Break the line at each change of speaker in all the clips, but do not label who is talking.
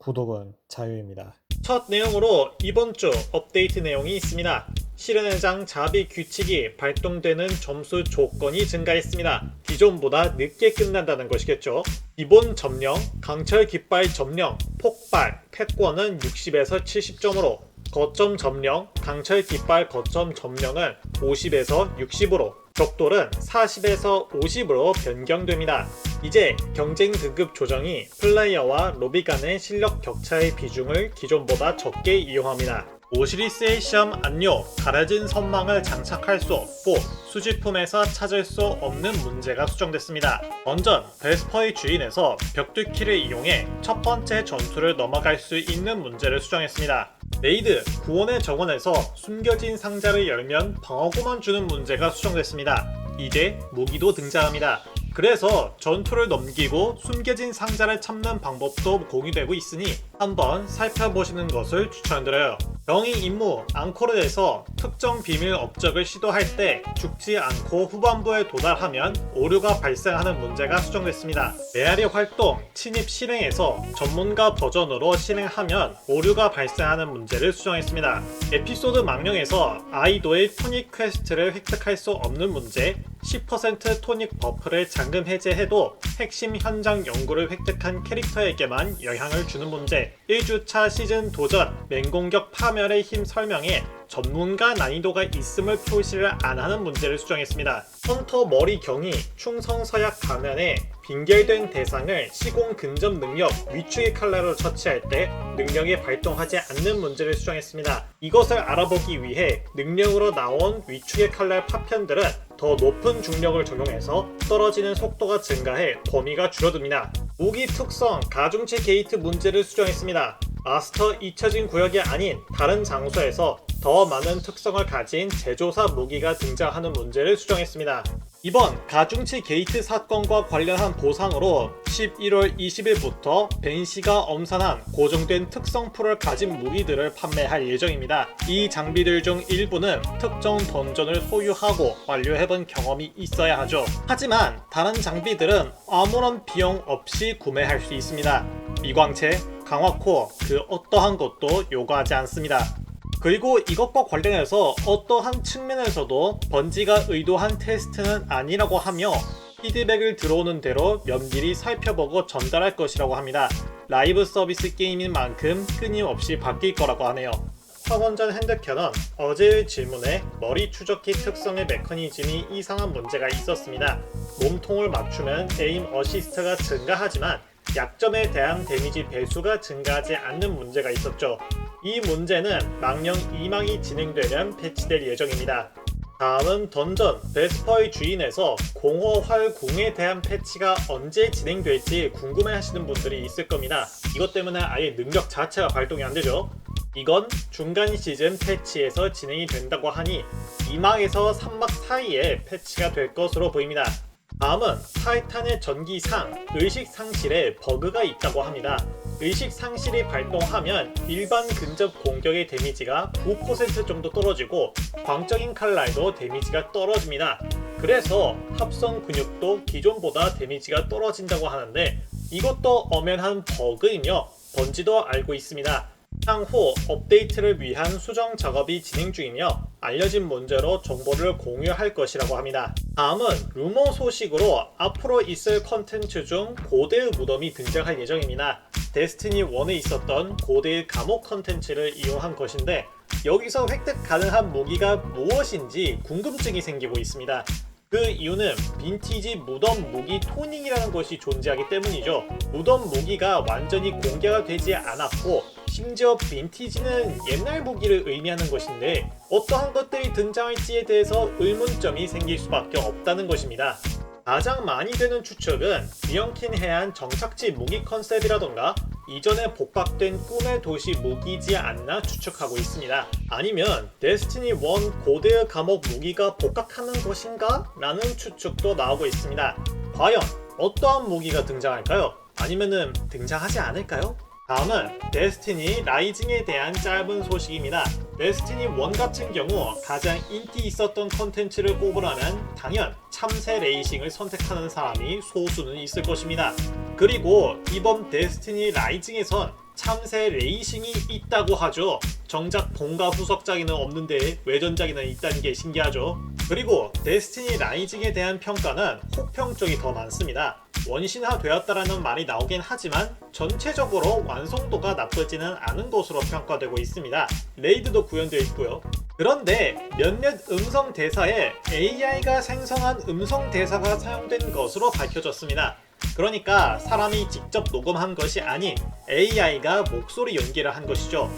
구독은 자유입니다.
첫 내용으로 이번 주 업데이트 내용이 있습니다. 실현회장 자비 규칙이 발동되는 점수 조건이 증가했습니다. 기존보다 늦게 끝난다는 것이겠죠. 기본 점령, 강철 깃발 점령, 폭발, 패권은 60에서 70점으로 거점 점령, 강철 깃발 거점 점령은 50에서 60으로 격돌은 40에서 50으로 변경됩니다. 이제 경쟁 등급 조정이 플레이어와 로비 간의 실력 격차의 비중을 기존보다 적게 이용합니다. 오시리스의 시험 안료, 가려진 선망을 장착할 수 없고 수집품에서 찾을 수 없는 문제가 수정됐습니다. 던전, 베스퍼의 주인에서 벽뚫기를 이용해 첫 번째 전투를 넘어갈 수 있는 문제를 수정했습니다. 레이드, 구원의 정원에서 숨겨진 상자를 열면 방어구만 주는 문제가 수정됐습니다. 이제 무기도 등장합니다. 그래서 전투를 넘기고 숨겨진 상자를 찾는 방법도 공유되고 있으니 한번 살펴보시는 것을 추천드려요. 병의 임무 앙코르에서 특정 비밀 업적을 시도할 때 죽지 않고 후반부에 도달하면 오류가 발생하는 문제가 수정됐습니다. 메아리 활동 침입 실행에서 전문가 버전으로 실행하면 오류가 발생하는 문제를 수정했습니다. 에피소드 망령에서 아이도의 토닉 퀘스트를 획득할 수 없는 문제 10% 토닉 버프를 잠금 해제해도 핵심 현장 연구를 획득한 캐릭터에게만 영향을 주는 문제 1주차 시즌 도전 맹공격 파멸의 힘 설명에 전문가 난이도가 있음을 표시를 안 하는 문제를 수정했습니다. 헌터 머리 경이 충성 서약 가면에 빙결된 대상을 시공 근접 능력 위축의 칼날로 처치할 때 능력이 발동하지 않는 문제를 수정했습니다. 이것을 알아보기 위해 능력으로 나온 위축의 칼날 파편들은 더 높은 중력을 적용해서 떨어지는 속도가 증가해 범위가 줄어듭니다. 무기 특성 가중치 게이트 문제를 수정했습니다. 마스터 잊혀진 구역이 아닌 다른 장소에서 더 많은 특성을 가진 제조사 무기가 등장하는 문제를 수정했습니다. 이번 가중치 게이트 사건과 관련한 보상으로 11월 20일부터 벤시가 엄선한 고정된 특성 풀을 가진 무기들을 판매할 예정입니다. 이 장비들 중 일부는 특정 던전을 소유하고 완료해본 경험이 있어야 하죠. 하지만 다른 장비들은 아무런 비용 없이 구매할 수 있습니다. 미광체, 강화코어 그 어떠한 것도 요구하지 않습니다. 그리고 이것과 관련해서 어떠한 측면에서도 번지가 의도한 테스트는 아니라고 하며 피드백을 들어오는 대로 면밀히 살펴보고 전달할 것이라고 합니다. 라이브 서비스 게임인 만큼 끊임없이 바뀔 거라고 하네요. 황원전 핸드캐넌 어제의 질문에 머리 추적기 특성의 메커니즘이 이상한 문제가 있었습니다. 몸통을 맞추면 에임 어시스트가 증가하지만 약점에 대한 데미지 배수가 증가하지 않는 문제가 있었죠. 이 문제는 망령 2망이 진행되면 패치될 예정입니다. 다음은 던전 베스퍼의 주인에서 공허활 궁에 대한 패치가 언제 진행될지 궁금해 하시는 분들이 있을 겁니다. 이것 때문에 아예 능력 자체가 발동이 안 되죠. 이건 중간 시즌 패치에서 진행이 된다고 하니 2막에서 3막 사이에 패치가 될 것으로 보입니다. 다음은 타이탄의 전기상 의식 상실에 버그가 있다고 합니다. 의식 상실이 발동하면 일반 근접 공격의 데미지가 9% 정도 떨어지고 광적인 칼날도 데미지가 떨어집니다. 그래서 합성 근육도 기존보다 데미지가 떨어진다고 하는데 이것도 엄연한 버그이며 번지도 알고 있습니다. 향후 업데이트를 위한 수정 작업이 진행 중이며 알려진 문제로 정보를 공유할 것이라고 합니다. 다음은 루머 소식으로 앞으로 있을 컨텐츠 중 고대의 무덤이 등장할 예정입니다. 데스티니 1에 있었던 고대의 감옥 컨텐츠를 이용한 것인데 여기서 획득 가능한 무기가 무엇인지 궁금증이 생기고 있습니다. 그 이유는 빈티지 무덤 무기 토닝이라는 것이 존재하기 때문이죠. 무덤 무기가 완전히 공개가 되지 않았고 심지어 빈티지는 옛날 무기를 의미하는 것인데 어떠한 것들이 등장할지에 대해서 의문점이 생길 수밖에 없다는 것입니다. 가장 많이 되는 추측은 비영킨 해안 정착지 무기 컨셉이라던가 이전에 복각된 꿈의 도시 무기지 않나 추측하고 있습니다. 아니면 데스티니 1 고대의 감옥 무기가 복각하는 것인가? 라는 추측도 나오고 있습니다. 과연 어떠한 무기가 등장할까요? 아니면은 등장하지 않을까요? 다음은 데스티니 라이징에 대한 짧은 소식입니다. 데스티니 1 같은 경우 가장 인기 있었던 컨텐츠를 꼽으라면 당연 참새 레이싱을 선택하는 사람이 소수는 있을 것입니다. 그리고 이번 데스티니 라이징에선 참새 레이싱이 있다고 하죠. 정작 본가 후속작에는 없는데 외전작에는 있다는 게 신기하죠. 그리고 데스티니 라이징에 대한 평가는 호평 쪽이 더 많습니다. 원신화 되었다라는 말이 나오긴 하지만 전체적으로 완성도가 나쁘지는 않은 것으로 평가되고 있습니다. 레이드도 구현되어 있고요. 그런데 몇몇 음성 대사에 AI가 생성한 음성 대사가 사용된 것으로 밝혀졌습니다. 그러니까 사람이 직접 녹음한 것이 아닌 AI가 목소리 연기를 한 것이죠.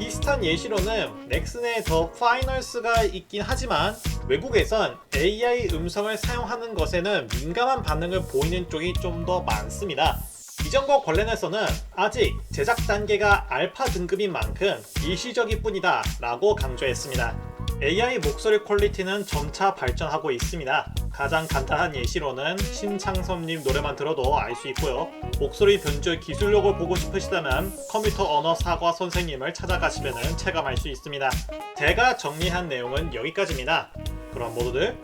비슷한 예시로는 넥슨의 더 파이널스가 있긴 하지만 외국에선 AI 음성을 사용하는 것에는 민감한 반응을 보이는 쪽이 좀 더 많습니다. 이전과 관련해서는 아직 제작 단계가 알파 등급인 만큼 일시적일 뿐이다 라고 강조했습니다. AI 목소리 퀄리티는 점차 발전하고 있습니다. 가장 간단한 예시로는 신창섭님 노래만 들어도 알 수 있고요. 목소리 변조 기술력을 보고 싶으시다면 컴퓨터 언어 사과 선생님을 찾아가시면 체감할 수 있습니다. 제가 정리한 내용은 여기까지입니다. 그럼 모두들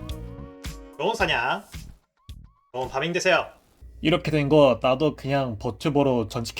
좋은 사냥, 좋은 파밍 되세요. 이렇게 된 거 나도 그냥 버튜버로 전 지켜